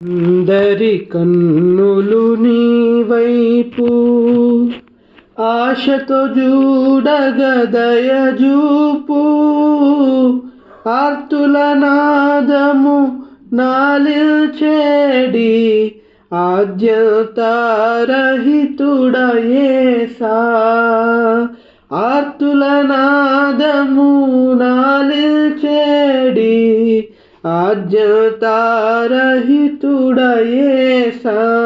అందరి కన్నులు నీ వైపు ఆశతో చూడగదయజూపు ఆర్తుల నాదము నాలిల్చేడి ఆద్యతారహితుడయేసా ఆర్తుల నాదము నాలిల్చేడి ఆద్యతారహితుడయేసా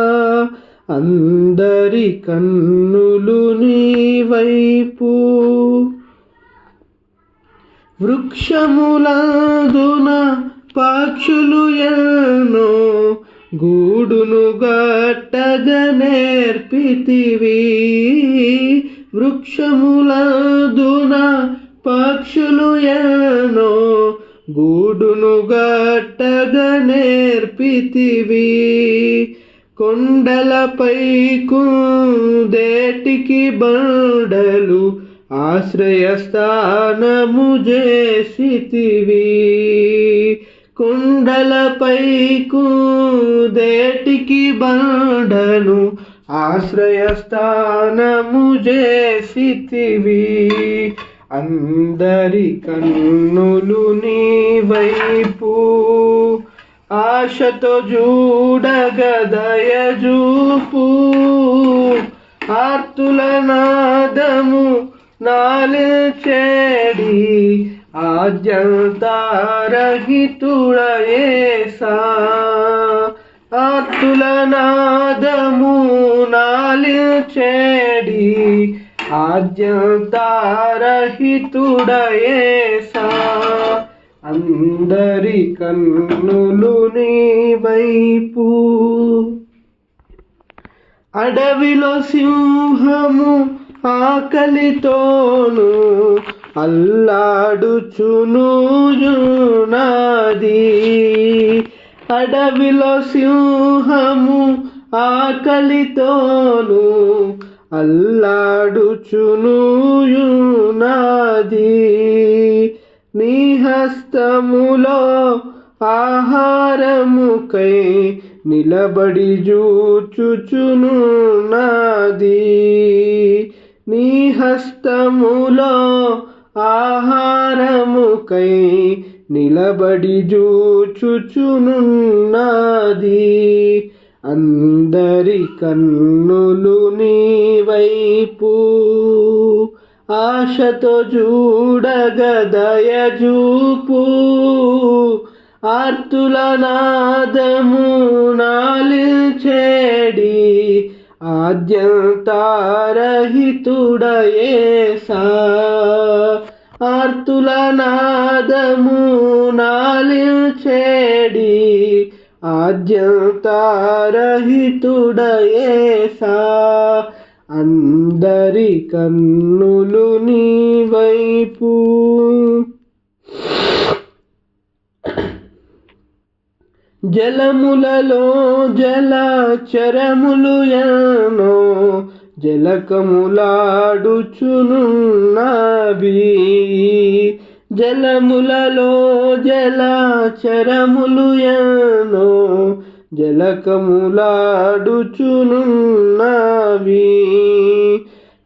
అందరి కన్నులు నీ వైపు. వృక్షములందున పక్షులు ఎన్నో గూడును గట్టగ నేర్పితివి. వృక్షములందున పక్షులు ఎన్నో గూడును గట్టగ నేర్పితివి కొండలపై కుందేటికి బండలు ఆశ్రయస్థానము చేసితివి కొండలపై కుందేటికి బండను ఆశ్రయస్థానము చేసితివి అందరి కన్నులు నీ వైపు. ఆశతో చూడగదయ చూపు ఆర్తుల నాదము నాలిచేడి. ఆద్యంతారహితుడయేసా ఆర్తుల నాదము నాలిచేడి. ఆద్యంతారహితుడయేసా అందరి కన్నులు నీ వైపు. అడవిలో సింహము ఆకలితోను అల్లాడుచునుయున్నది అడవిలో సింహము ఆకలితోను అల్లాడుచునుయునాది నీ హస్తములో ఆహారముకై నిలబడి జూచుచునున్నది నీ హస్తములో ఆహారముకై నిలబడి జూచుచునున్నది అందరి కన్నులు నీ వైపు. ఆశతో చూడగదయజూపు ఆర్తుల నాదము నాలిచేడి ఆద్యంతారహితుడయేసా. ఆర్తుల నాదము ఆద్యంతారహితుడయేసా. అందరి కన్నులు నీ వైపు. జలములలో జలచరములు ఎన్నో జలకములాడుచునున్నవి. జలములలో జలాచరములు ఎన్నో జలకములాడుచునున్నవి.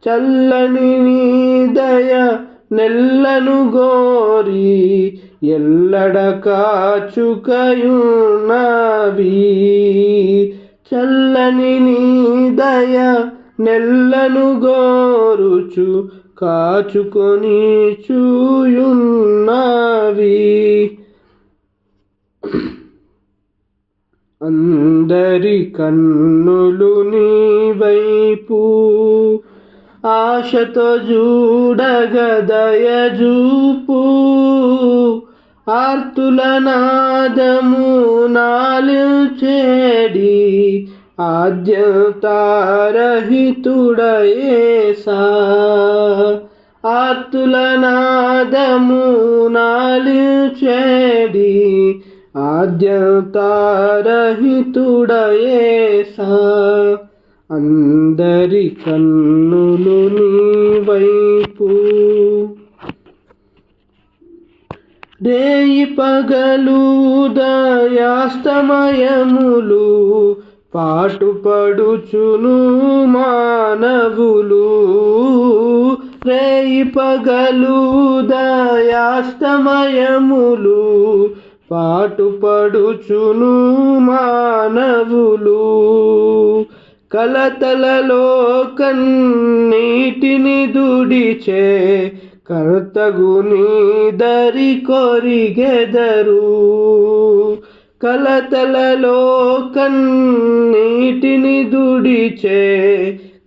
చల్లని నీ దయ నెల్లను గోరి ఎల్లడ కాచుకయున్నవి. చల్లని నీ దయ నెల్లను గోరుచు కాచుకొని చూయున్నవి. అందరి కన్నులు నీ వైపు ఆశతో చూడగదయజూపు ఆర్తుల నాదము నాలిచేడి. ఆద్యతారహితుడయేసా. ఆర్తుల నాదము నాలిచేడి. ఆద్యతారహితుడయేసా. అందరి కన్నులు నీ వైపు. రేయి పగలు దయాస్తమయములు. పాటుపడుచును మానవులు. రేయి పగలు దయాస్తమయములు. పాటుపడుచును మానవులు. కలతలలో కన్నీటిని దుడిచే కర్తగుని దరి కొరిగెదరు. కలతలలో కన్నీటిని దుడిచే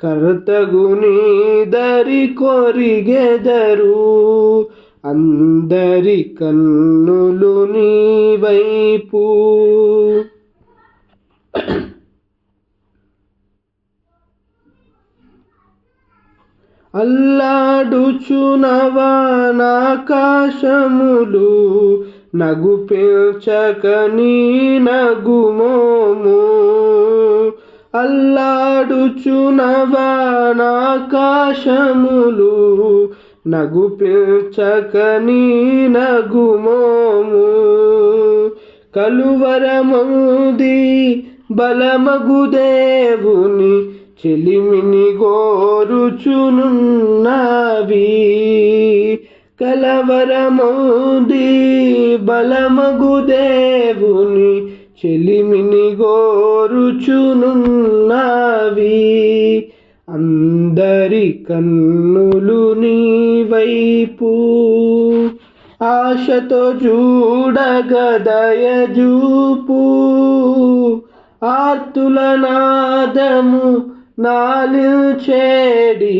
కర్తగుని దరి కొరిగెదరు. అందరి కన్నులు నీ వైపు. అల్లాడుచునవానాకాశములు నగు పేల్చకని నగుమోము అల్లాడుచునవనాకాశములు నగు పేల్చకని నగుమోము కలువరముది బలమగు దేవుని. చెలిమిని గోరుచునున్నవి. కలవరమౌది బలమగు దేవుని చెలిమిని గోరుచునున్నవి. అందరి కన్నులు నీ వైపు ఆశతో చూడగదయజూపు. ఆర్తుల నాదము నాలిచేడి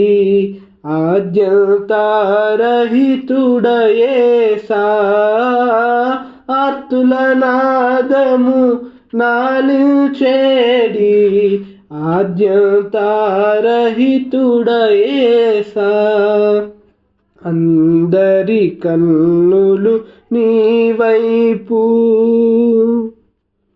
ఆద్యంతారహితుడయేసా ఆర్తుల నాదము నాలిచేడి. ఆద్యంతారహితుడయేసా అందరి కన్నులు నీ వైపు